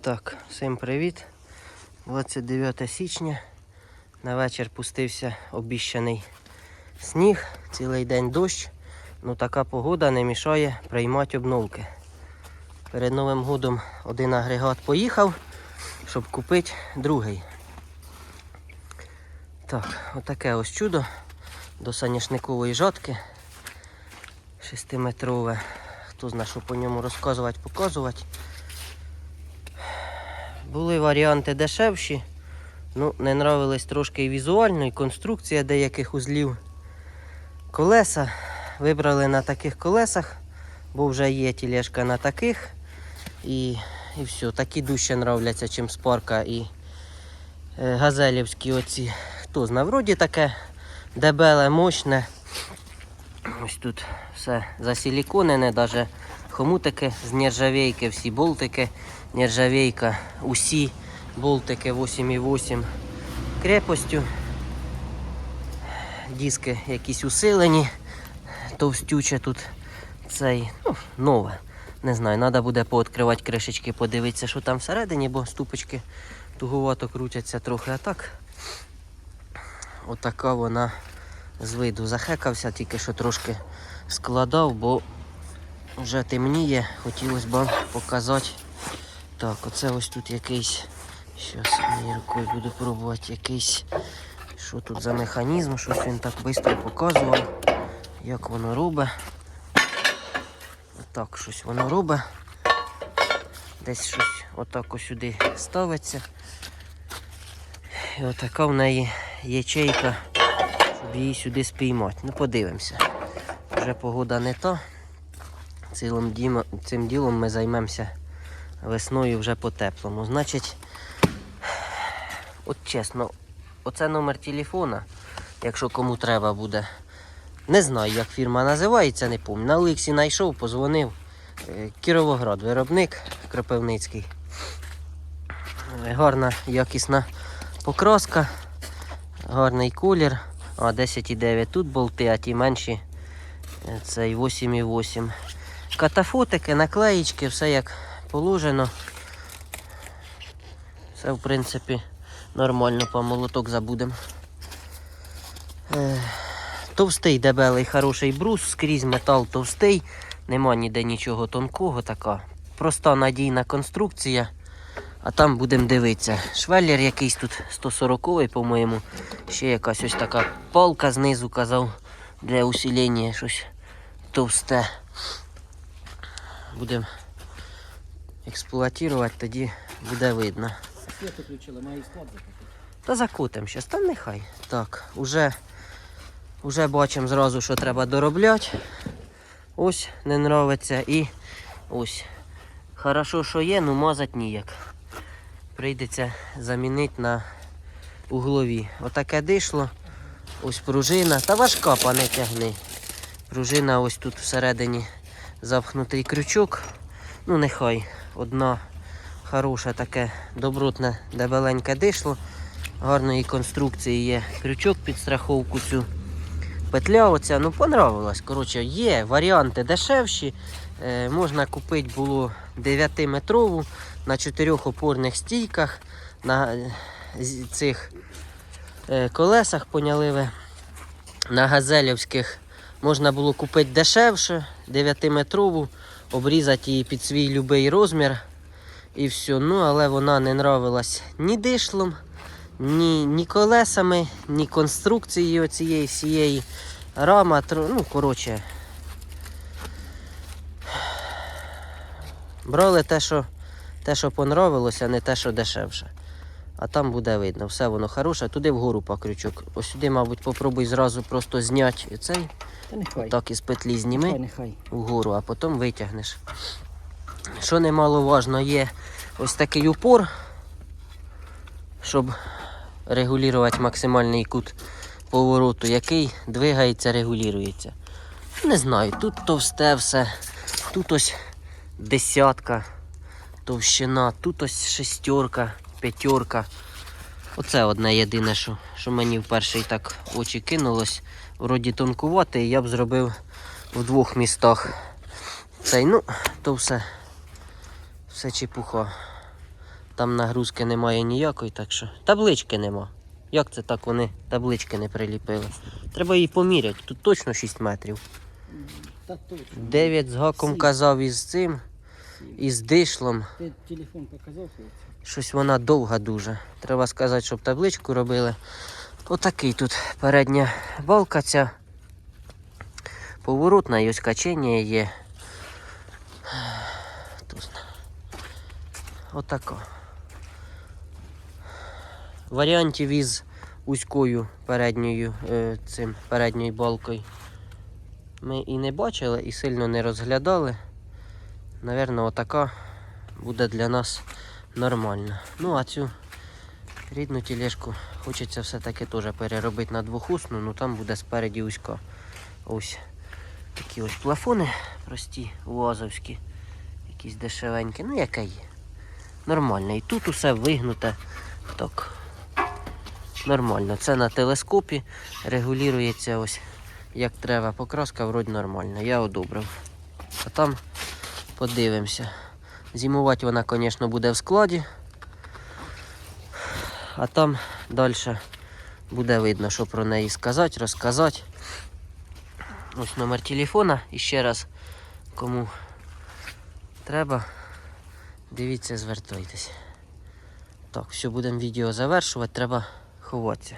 Так, всім привіт. 29 січня. На вечір пустився обіщаний сніг, цілий день дощ. Ну така погода не мішає приймати обновки. Перед Новим годом один агрегат поїхав, щоб купити другий. Так, отаке ось чудо до соняшникової жатки. Шестиметрове. Хто знає, що по ньому розказувати, показувати. Були варіанти дешевші. Ну, не нравились трошки і візуально, і конструкція деяких узлів. Колеса вибрали на таких колесах, бо вже є тілешка на таких. І, і все. Такі дужче нравляться, чим спарка і е, газелівські оці. Хто знає, вроді таке дебеле, мощне. Ось тут все засиліконене, навіть хомутики з нержавейки, всі болтики, нержавейка, усі болтики 8,8 крепостю. Диски якісь усилені, товстюче тут цей, ну, нове. Не знаю, треба буде пооткривати кришечки, подивитися, що там всередині, бо ступочки туговато крутяться трохи. А так, отака вона з виду захекався, тільки що трошки складав, бо вже темніє, хотілося б вам показати. Так, оце ось тут якийсь. Зараз я рукою буду пробувати якийсь. Що тут за механізм, щось він так швидко показував, як воно робить. Отак щось воно робить. Десь щось отак ось сюди ставиться. І отака в неї ячейка щоб її сюди спіймати. Ну подивимося. Вже погода не та. Цілим дімо- цим ділом ми займемося весною вже по теплому. Значить, от чесно, оце номер телефона, якщо кому треба буде. Не знаю, як фірма називається, не пам'ятаю. На Олексі знайшов, позвонив. Е, Кіровоград, виробник Кропивницький. Е, Гарна, якісна покраска, гарний колір. А 10,9 тут болти, а ті менші е, цей 8,8. Катафотики, наклеїчки, все як положено. Все в принципі нормально, по молоток забудемо. Товстий дебелий хороший брус, скрізь метал товстий, нема ніде нічого тонкого, така проста надійна конструкція. А там будемо дивитися. Швеллер якийсь тут 140-й, по-моєму. Ще якась ось така палка знизу казав для усилення щось товсте. Будемо експлуатувати, тоді буде видно. Свет включила, має склад закрити. Та закутим щас, та нехай. Так, уже, уже бачимо зразу, що треба доробляти. Ось не нравиться і ось. Хорошо, що є, ну мазати ніяк. Прийдеться замінити на углові. Отаке дишло. Ось пружина. Та важка, пане тягни. Пружина ось тут всередині запхнутий крючок. Ну нехай. Одна хороше таке добротне дебеленьке дишло. Гарної конструкції є крючок під страховку цю. Петля оця, ну понравилась. Коротше, є варіанти дешевші. Е, можна купити було 9-метрову на 4 опорних стійках. На е, цих е, колесах поняли ви. На газелівських можна було купити дешевше, 9-метрову, обрізати її під свій любий розмір. І все. Ну, але вона не нравилась ні дишлом, ні, ні колесами, ні конструкцією цієї всієї. Рама, ну, коротше. Брали те, що, те, що понравилося, а не те, що дешевше. А там буде видно, все воно хороше, туди вгору по крючок. Ось сюди, мабуть, попробуй зразу просто зняти цей, Та нехай. так із петлі зніми Нехай, нехай. вгору, а потім витягнеш. Що немаловажно, є ось такий упор, щоб регулювати максимальний кут повороту, який двигається, регулюється. Не знаю, тут товсте все, тут ось десятка товщина, тут ось шестерка, п'ятерка. Оце одне єдине, що, що мені в перший так в очі кинулось. Вроді тонкувати, і я б зробив в двох містах. Цей, ну, то все. Все чепуха. Там нагрузки немає ніякої, так що. Таблички нема. Як це так вони таблички не приліпили? Треба її поміряти. Тут точно 6 метрів. Та точно. 9 з гаком казав із цим, із дишлом. Ти телефон показав? Щось вона довга дуже. Треба сказати, щоб табличку робили. Отакий тут передня балка ця. Поворотна і ось качення є. Тут. Отако. Варіантів із вузькою передньою е, цим передньою балкою. Ми і не бачили, і сильно не розглядали. Навірно, отака буде для нас нормально. Ну, а цю рідну тілешку хочеться все-таки теж переробити на двохусну, ну там буде спереді узька. Ось такі ось плафони прості, уазовські, якісь дешевенькі, ну яке є. Нормально. І тут усе вигнуте. Так. Нормально. Це на телескопі регулюється ось як треба. Покраска вроді нормальна. Я одобрив. А там подивимося. Зимувати вона, звісно, буде в складі. А там далі буде видно, що про неї сказати, розказати. Ось номер телефона. І ще раз, кому треба, дивіться, звертайтесь. Так, все, будемо відео завершувати, треба ховатися.